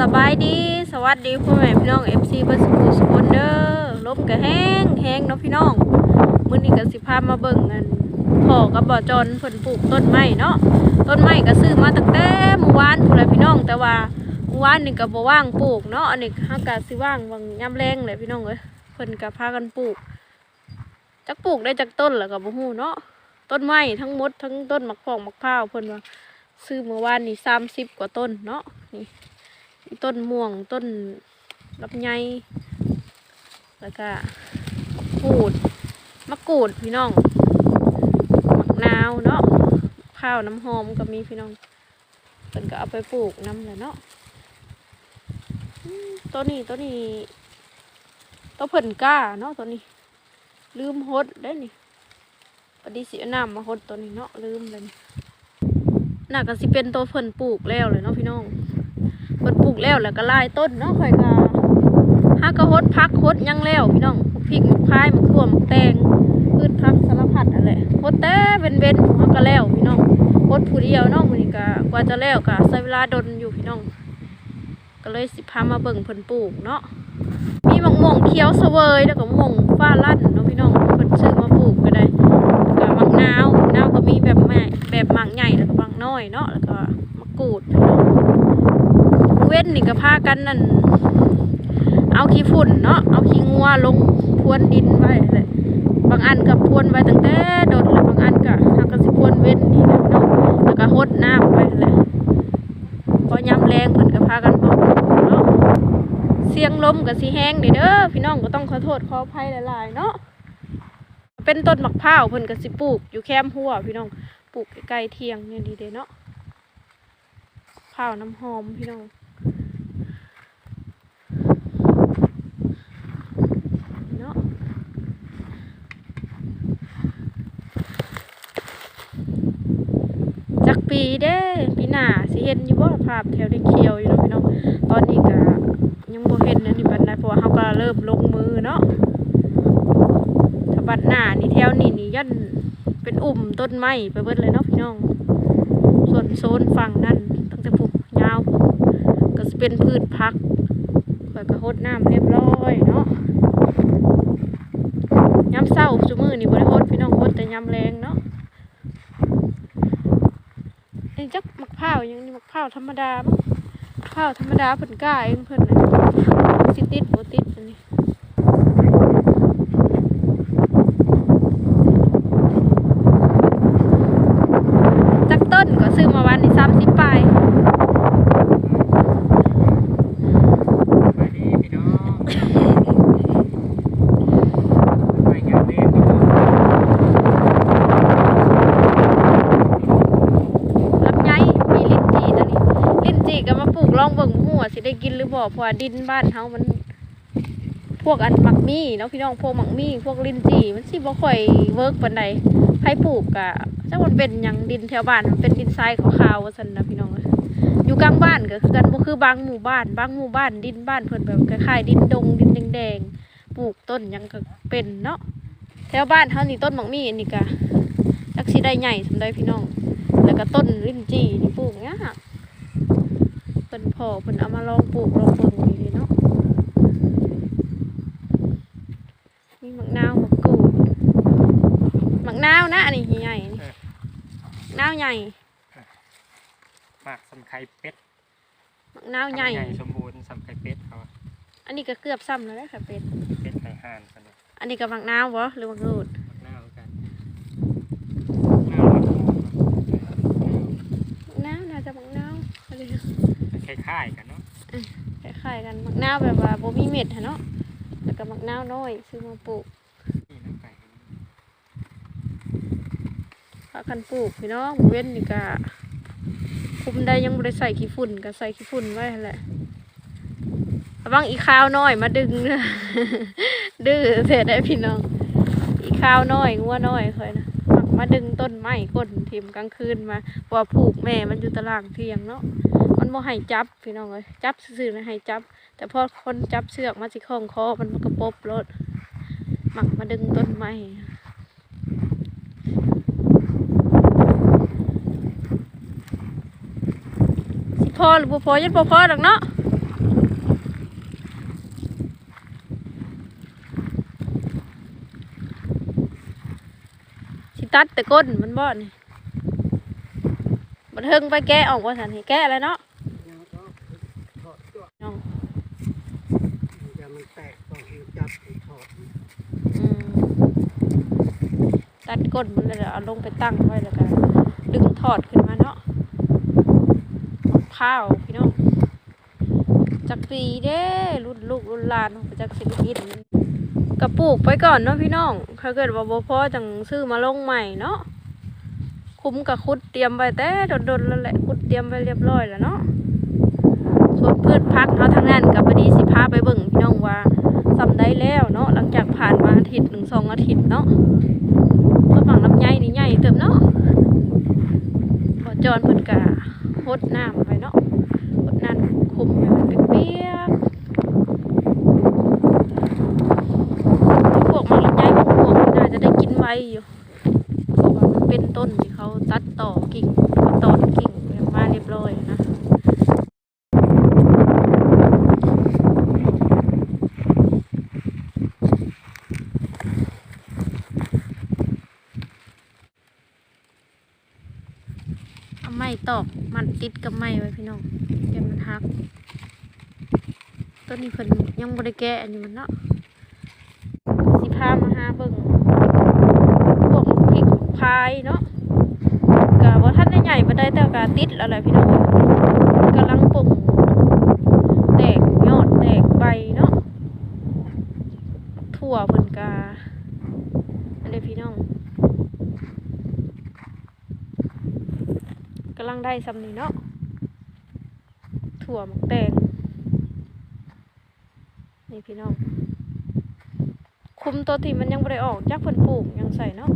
สบายดีสวัสดีพ่อแม่พี่น้อง FC เบอร์สกูสคนเด้อลมก็แห้งแห้งเนาะพี่น้องมื้อนี้ก็สิพามาเบิ่งกันพ่อกับบ่อจอนเพิ่นปลูกต้นไม้เนาะต้นไม้ก็ซื้อมาตั้งแต่เมื่อวานพุ่นแหละพี่น้อง แต่ว่าเมื่อวานนี่ก็บ่ว่างปลูกเนาะอันนี้เฮาก็สิว่างบางยามแรงแหละพี่น้องเอ้ยเพิ่นก็พากันปลูกจักปลูกได้จักต้นแล้วก็บ่ฮู้เนาะต้นไม้ทั้งหมดทั้งต้นมะพร้าวมะพร้าวเพิ่นว่าซื้อเมื่อวานนี่30กว่าต้นเนาะนี่ ต้นม่วงต้นลำไยแล้วก็มะกรูดมะกรูดพี่น้องมะนาวเนาะข้าวน้ำหอมก็มีพี่น้องเพิ่นก็เอาไปปลูกน้ำเลยเนาะตัวนี้ตัวนี้ตัวเพิ่นกล้าเนาะตัวนี้ ลืมหดได้นี่ปฏิสิเอาน้ำมาหดตัวนี้เนาะลืมเลยนี่น่าก็สิเป็นตัวเพิ่นปลูกแล้วเลยเนาะพี่น้อง เพิ่นปลูกแล้วแล้วก็ลายต้นเนาะข่อยก็หากระหดพักหดยังแล้วพี่น้องพริกมกพายหมกทั่วมแตงพืชพักสารพัดนั่นแหดแต่เว้นเว้นๆหาก็แล้วพี่น้องหดผู้เดียวเนาะมื้อนี้ก็กว่าจะแล้วก็ใช้เวลาดนอยู่พี่น้อง ก็เลยสิพามาเบิ่งเพิ่นปลูกเนาะมีมะม่วงเขียวเสวยแล้วก็มะม่วงฟ้าลั่น นนี่ก็พากันนั่นเอาขี้ฝุ่นเนาะเอาขี้งัวลงพรวนดินไว้เลยบางอันก็พรวนไว้ตั้งแต่โดดแล้วบางอันก็ทำกันสิพรวนเว้นนี่และเนาะแล้วก็หดน้ำไว้เลยพอยามแรงเพิ่นก็พากันบอกเนาะเสียงลมก็สิแห้งเด้อพี่น้องก็ต้องขอโทษขออภัยหลายๆเนาะเป็นต้นมะพร้าวเพิ่นก็สิปลูกอยู่แคมหัวพี่น้องปลูกใกล้เทียงเนี่ยดีเด้เนาะข้าวน้ำหอมพี่น้อง เนาะจัก ปีเด้ปีหน้าสิเห็นอยู่บ่าภาพแถวได้เขียวอยู่เนาะพี่น้องตอนนี้ก็ยังบ่เห็นนะนี่บัดนั้นเพราะว่าเฮาก็เริ่มลงมือเนาะถ้าบัดหน้านี่แถวนี้นี่ยันเป็นอุ่มต้นไม้ไปเบิดเลยเนาะพี่น้อง ส่วนโซนฝั่งนั่นตั้งแต่ผูกยาวก็จะเป็นพืชพักข่อยก็หดน้ำเรียบร้อยเนาะยามเศร้าจุมือนี่บริโภคพี่น้องหดแต่ยามแรงเนาะ นี่จักมักเผาอย่างนี้มักเผาธรรมดามักเผาธรรมดาเพิ่นกล้าเองเพิ่นน่ะสิติดบ่ติดอันนี้จักต้นก็ซื้อมาวันนี้สามสิบปลาย สวัสดีพี่น้องไปงานเล่นครับผม ลำไยมีลิ้นจีตัวนี้ ลิ้นจีก็มาปลูกลองเบิ่งหัวาสิ ได้กินหรือบ่เพราะว่าดินบ้านเฮามัน พวกอันหมักมี่เนาะพี่น้องพวกหมักมี่ พวกลินจีมันสิบ่ค่อยเวิร์กปานใดใครปลูกกะจักมันเป็นหยังดินแถวบ้านมันเป็นดินทรายขาวๆว่าซั่นนะพี่น้องอยู่กลางบ้านก็คือกันบ่คือบางหมู่บ้าน บางหมู่บ้านดินบ้านเพิ่นแบบคล้ายๆดินดงดินแดงๆปลูกต้นหยังก็เป็นเนาะแถวบ้านเฮานี่ต้นหมักมี่อันนี้ก็จักสิได้ใหญ่สำใดพี่น้อง แล้วก็ต้นลิ้นจี่นี่ปลูกเนี้ย เพิ่นพ่อเพิ่นเอามาลองปลูกลองเบิ่งดีๆเนาะมีมะนาวมะกรูดมะนาวนะอันนี้ใหญ่ๆนี่มะนาวใหญ่หมากสำไข่เป็ดมะนาวใหญ่สมบูรณ์สำไข่เป็ดเขาอะอันนี้ก็เกือบซ้ำแล้วได้อค่ะเป็ดเป็ดไข่ห่านกันเลยอันนี้ก็มะนาวบ่หรือมะกรูด มักหน้าเหมือนกันหน้ามักหมู มะนาวน่าจะมะนาวอะไร คล้ายๆกันเนาะคล้ายๆกันมะนาวแบบว่าบ่มีเม็ดหั้นเนาะแล้วก็มะนาวน้อยซื้อมาปลูกนี่น้ำไก่พากันปลูกพี่น้องเว้นนี่ก็คุมได้ยังบ่ได้ใส่ขี้ฝุ่นก็ใส่ขี้ฝุ่นไว้หั่นแหละระวังอีข้าวน้อยมาดึงเด้อดื้อเสียได้พี่น้อง อีข้าวน้อยงัวน้อยเคยนะมาดึงต้นไม้ก้นทิมกลางคืนมาพราะว่าผูกแม่มันอยู่ตารางเทียงเนาะ บ่ให้จับพี่น้องเลยจับซื่อๆนะให้จับ แต่พอคนจับเสือกมาสิคล้องคอมันมันก็ปบรถหมักมาดึงต้นไม้สิพอหรือบุพอยันบุพอดอกเนาะสิตัดแต่ก้นมันบ่อนี่บันเฮิงไปแก้ออกว่าสันให้แก้อะไรเนาะ ตัดก้นมันแล้วเดี๋ยเอาลงไปตั้งไว้แล้วก็ดึงถอดขึ้นมาเนาะข้าวพี่น้องจักปีเด้รุ่นลูกรุ่นหลานของจักสิบกินกระปลูกไปก่อนเนาะพี่น้องถ้าเกิดว่าบ่พอจังซื้อมาลงใหม่เนาะคุ้มกับคุดเตรียมไว้แต่โดนๆแล้วแหละคุดเตรียมไว้เรียบร้อยแล้วเนาะส่วนพืชพักเนาะทางนั้นกับพอดีสิพาไปเบิ่งพี่น้องว่าสำได้แล้วเนาะหลังจากผ่านมาอาทิตย์หนึ่งสองอาทิตย์เนาะ เติมเนาะพอจอนเพิ่นกะหดน้ำไปเนาะหดน้ำคุมให้มันเปียกๆพวกมันลำไยพวกน่าจะได้กินไวอยู่เพราะว่ามันเป็นต้นที่เขาตัดต่อกิ่งตอนกิ่งมาเรียบร้อยนะ เอาไม้ ตอกมันติดกับไม้ไว้พี่น้องเดี๋ยวมันหักต้นนี้เพิ่นยังบ่ได้แกอันนี้มันเนาะสิพามาหาเบิ่งพวกพริกพายเนาะกะบ่ทันได้ใหญ่บ่ได้แต่กะติดแล้วแหละพี่น้องกำลังปุ่งแตกยอดแตกใบเนาะทั่วเพิ่นกะอันเด้อพี่น้อง กำลัง ได้สำนีเนาะถั่วหมกแตงนี่พี่น้องคุมตัวที่มันยังไม่ได้ออกจากเพิ่นปลูกยังใส่เนาะ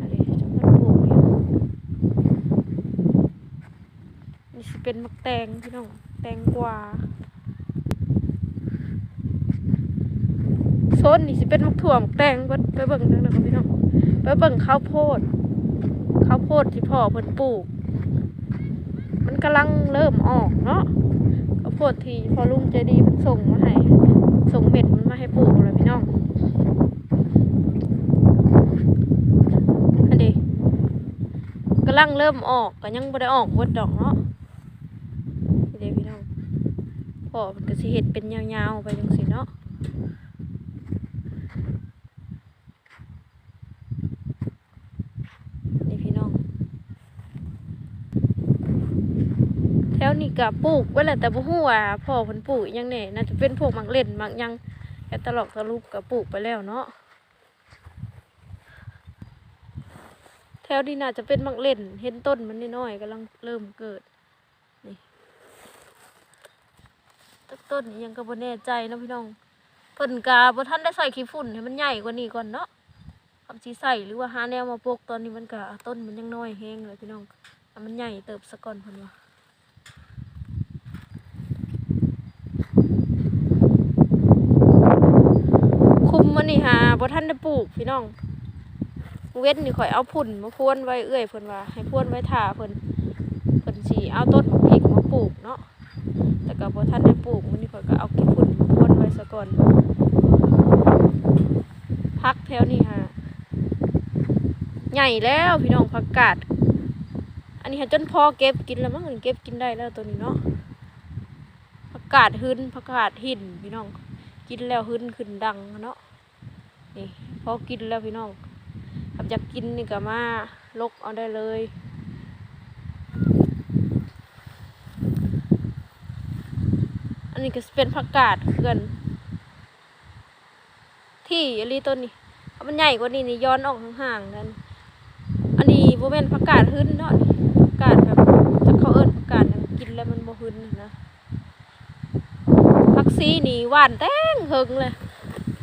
อันนี้จากเพิ่นปลูกอยู่นี่สิเป็นหมกแตงพี่น้องแตงกวาโซนนี่สิเป็นหมกถั่วหมกแตงเบิ่งไปเบิ่งนั่นนะครับพี่น้องไปเบิ่งข้าวโพดข้าวโพดที่พ่อเพิ่นปลูก มันกำลังเริ่มออกเนาะข้าวโพดที่พอลุงใจดีมันส่งมาให้ส่งเม็ดมันมาให้ปลูกเลยพี่น้องอันนี้กำลังเริ่มออกก็ยังไม่ได้ออกวดดอกเนาะนี่เด้พี่น้องพอมันก็สิเห็ดเป็นยาวๆไปจังสิเนาะนี่พี่น้อง แถวนี้ก็ปลูกไว้แหละแต่บ่ฮู้ว่าพ่อเพิ่นปลูกยังแน่น่าจะเป็นพวกมักเล่นมักยังแต่ตลอกตะลุกก็ปลูกไปแล้วเนาะแถวนี้น่าจะเป็นมักเล่น เห็นต้นมันน้อยๆกำลังเริ่มเกิดนี่ต้นต้นนี้ยังก็บ่แน่ใจนะพี่น้องเพิ่นกาบ่ทันได้ใส่ขี้ฝุ่นให้มันใหญ่กว่านี้ก่อนเนาะคำสิใส่หรือว่าหาแนวมาปลูกตอนนี้มันก็ต้นมันยังน้อยแฮงเลยพี่น้องมันใหญ่เติบซะก่อนเพิ่นว่า คุมมั นี่หาบ่ทันได้ปลูกพี่น้อง เว้นนี่ข่อยเอาพุ่นมาพรวนไว้เอื้อยเพิ่นว่า ให้พรวนไว้ท่าเพิ่นเพิ่นสิเอาต้นพริกมาปลูกเนาะแต่ก็บ่ทันได้ปลูกมันนี่ข่อยก็เอาขี้ฝุ่นมาพรวนไว้ซะก่อนพักแถวนี้ฮะใหญ่แล้วพี่น้องผักกาดอันนี้หาจนพอเก็บกินแล้วมั้งเก็บกินได้แล้วตัวนี้เนาะผักกาดหึนผักกาดหินพี่น้องกินแล้วหึนขึ้นดังเนาะ นี่พอกินแล้วพี่น้องถ้าอยากกินนี่ก็มาลกเอาได้เลยอันนี้ก็เป็นผักกาดเพื่อนที่อลีต้นนี้มันใหญ่กว่านี้นี่ย้อนออกห่างๆกันอันนี้โบแม่นผักกาดหึนเนาะผักกาดแบบจะเขาเอิ้นผักกาดกินแล้วมันโบหึนนะผักซีนี่หวานแต้งเฮงเลย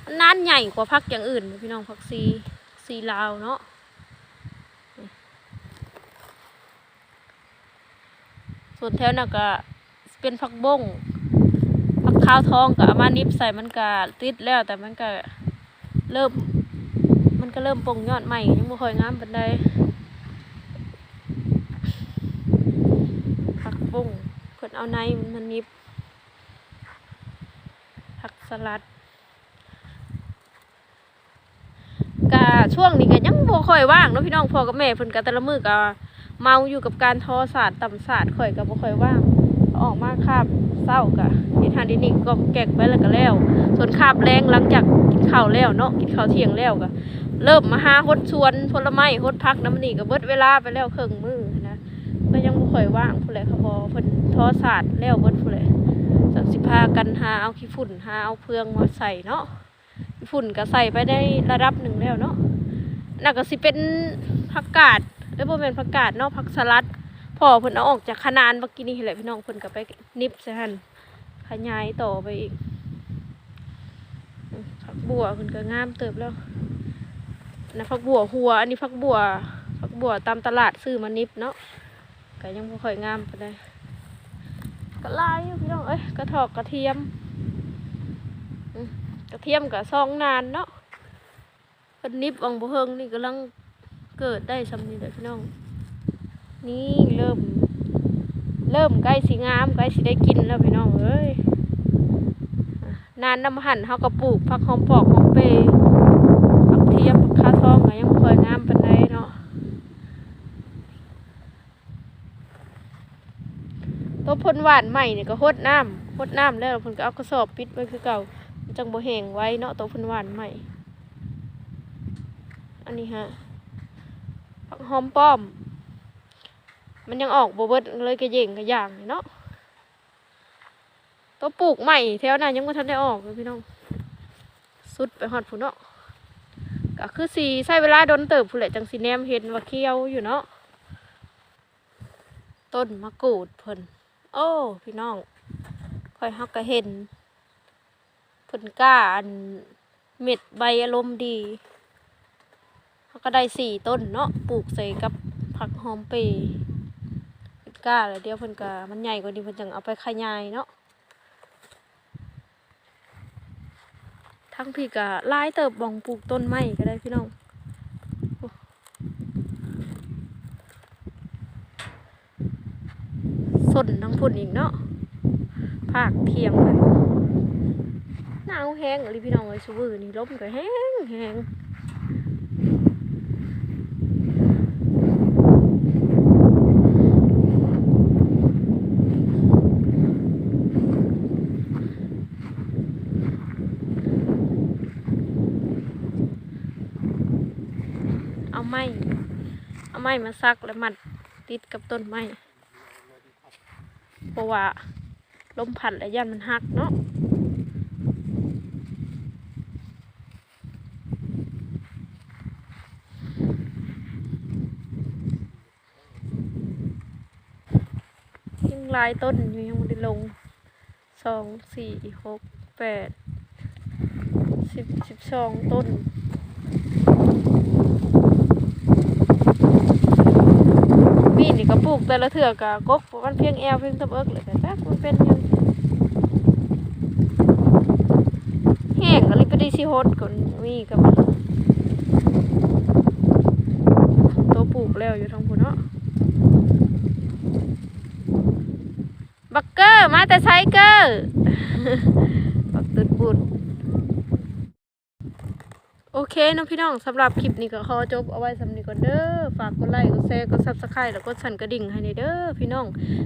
มันนานใหญ่กว่าผักอย่างอื่น พี่น้องผักซีซีลาวเนาะส่วนแถวน่ะก็เป็นผักบงผักข้าวทองกับอามานิบใส่มันก็ติดแล้วแต่มันก็เริ่ม มันก็เริ่มปงยอดใหม่ยังไม่ค่อยงามปานใดผักบงเพิ่นเอาในมันนิบผักสลัด กะช่วงนี้ก็ยังบ่ค่อยว่างเนาะพี่น้องพ่อกับแม่เพิ่นก็แต่ละมื้อก็เมาอยู่กับการทอศาสตร์ต่ำศาสตร์ข่อยก็บ่ค่อยว่างออกมาคาบเศร้าก็เฮ็ดหาดินี่ก็แกกไปแล้วก็แล้ว ส่วนคาบแรงหลังจากกินข้าวแล้วเนาะกินข้าวเที่ยงแล้วก็เริ่มมาหาฮดชวนผลไม้ฮดพักน้ำนี่ก็เบิดเวลาไปแล้วครึ่งมือนะก็ยังบ่ค่อยว่างพุ่นแหละค่ะพอเพิ่นทอศาสตร์แล้วเบิดพุ่นแหละจักสิพากันหาเอาขี้ฝุ่นหาเอาเพืองมาใส่เนาะ ฝุ่นก็ใส่ไปได้ระดับหนึ่งแล้วเนาะน่าก็สิเป็นผักกาดเอ้ยบ่แม่นผักกาดเนาะผักสลัดพอเพิ่นเอาออกจากขนานเมื่อกี้นี่แหละพี่น้องเพิ่นก็ไปนิบใส่หั่นขยายต่อไปอีกผักบัวเพิ่นก็งามเติบแล้วอันนะผักบัวหัว อันนี้ผักบัวผักบัวตามตลาดซื้อมานิบเนาะก็ยังบ่ค่อยงามปานใดก็ลายพี่น้องเอ้ยกระถอกกระเทียม กระเทียมกับซองนานเนาะเพิ่นนิบวังบ่เฮิงนี่กำลังเกิดได้สำนี้แหละพี่น้อง นี่เริ่ม เริ่มใกล้สิงามใกล้สิได้กินแล้วพี่น้องเอ้ยนานน้ำหั่นเฮาก็ปลูกผักหอมปอกหอมเปรย์ผักเทียมผักคาทองก็ยังบ่ค่อยงามปานใดเนาะตัวพ่นหวานใหม่เนี่ยก็หดน้ำหดน้ำแล้วพ่นก็เอากระสอบปิดไว้คือเก่า จังบ่แหงไว้เนาะตัวเพิ่นหวานใหม่ อันนี้ฮะผักหอมป้อม มันยังออกบ่เบิดเลยกระเย่งกระย่างเนาะตัวปลูกใหม่แถวนั้นยังบ่ทันได้ออกเลยพี่น้อง สุดไปฮอดพุ่นเนาะก็คือสีใช้เวลาโดนเติบพุ่นแหละจังสิแนมเห็นว่าเคี้ยวอยู่เนาะต้นมะกรูดเพิ่นโอ้ พี่น้องค่อยฮักก็เห็น ผลก้าอันเม็ดใบอารมณ์ดีเขาก็ได้สี่ต้นเนาะปลูกใส่กับผักหอมเปย์ผลก้าแล้วเดี๋ยวเพิ่นก็มันใหญ่กว่านี้เพิ่นจังเอาไปขยายเนาะทั้งพี่ก็หลายเติบบ่องปลูกต้นไม้ก็ได้พี่น้องสนทั้งพุ่นอีกเนาะภาคเทียมเลย หนาวแห้งเลยพี่น้องเลยชูวือนี่ลมก็แห้งแห้งเอาไม้เอาไม้มาซักแล้วมัดติดกับต้นไม้เพราะว่าลมพัดแล้วยันมันหักเนาะ ยังห ลายต้นอยู่ยังไม่ได้ลงสองสี่หกแปดสิบสิบสองต้นมีนี่ก็ปลูกแต่ละเถื่อกะกกมันเพียงแอวเพียงตะเบิกเลยแต่จักมันเป็นยังแห้งอะไรก็ได้สิฮดก่อนมีกับมันตัวปลูกแล้วอยู่ทางพุ่นเนาะ บักเก อร์มาแต่ไซเกอร์บักตุดบุดโอเคเน้องพี่น้องสำหรับคลิปนี้ก็ขอจบเอาไว้สำนี้ก่อนเด้อฝากกดไลค์กดแชร์กดซับสไครต์แล้วกดสั่นกระดิ่งให้ในเด้อพี่น้อง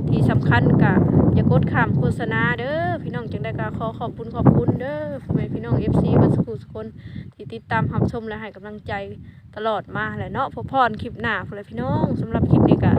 ที่สำคัญกะอย่ากดข้ามโฆษณาเด้อพี่น้องจังได้ก็ขอขอบคุณขอบคุณเด้อพ่อแม่พี่น้อง FC บัสกูสคนที่ติดตามรับชมและให้กำลังใจตลอดมาแหละเนาะพบพรคลิปหน้าพุ่นแหละพี่น้องสำหรับคลิปนี้กะ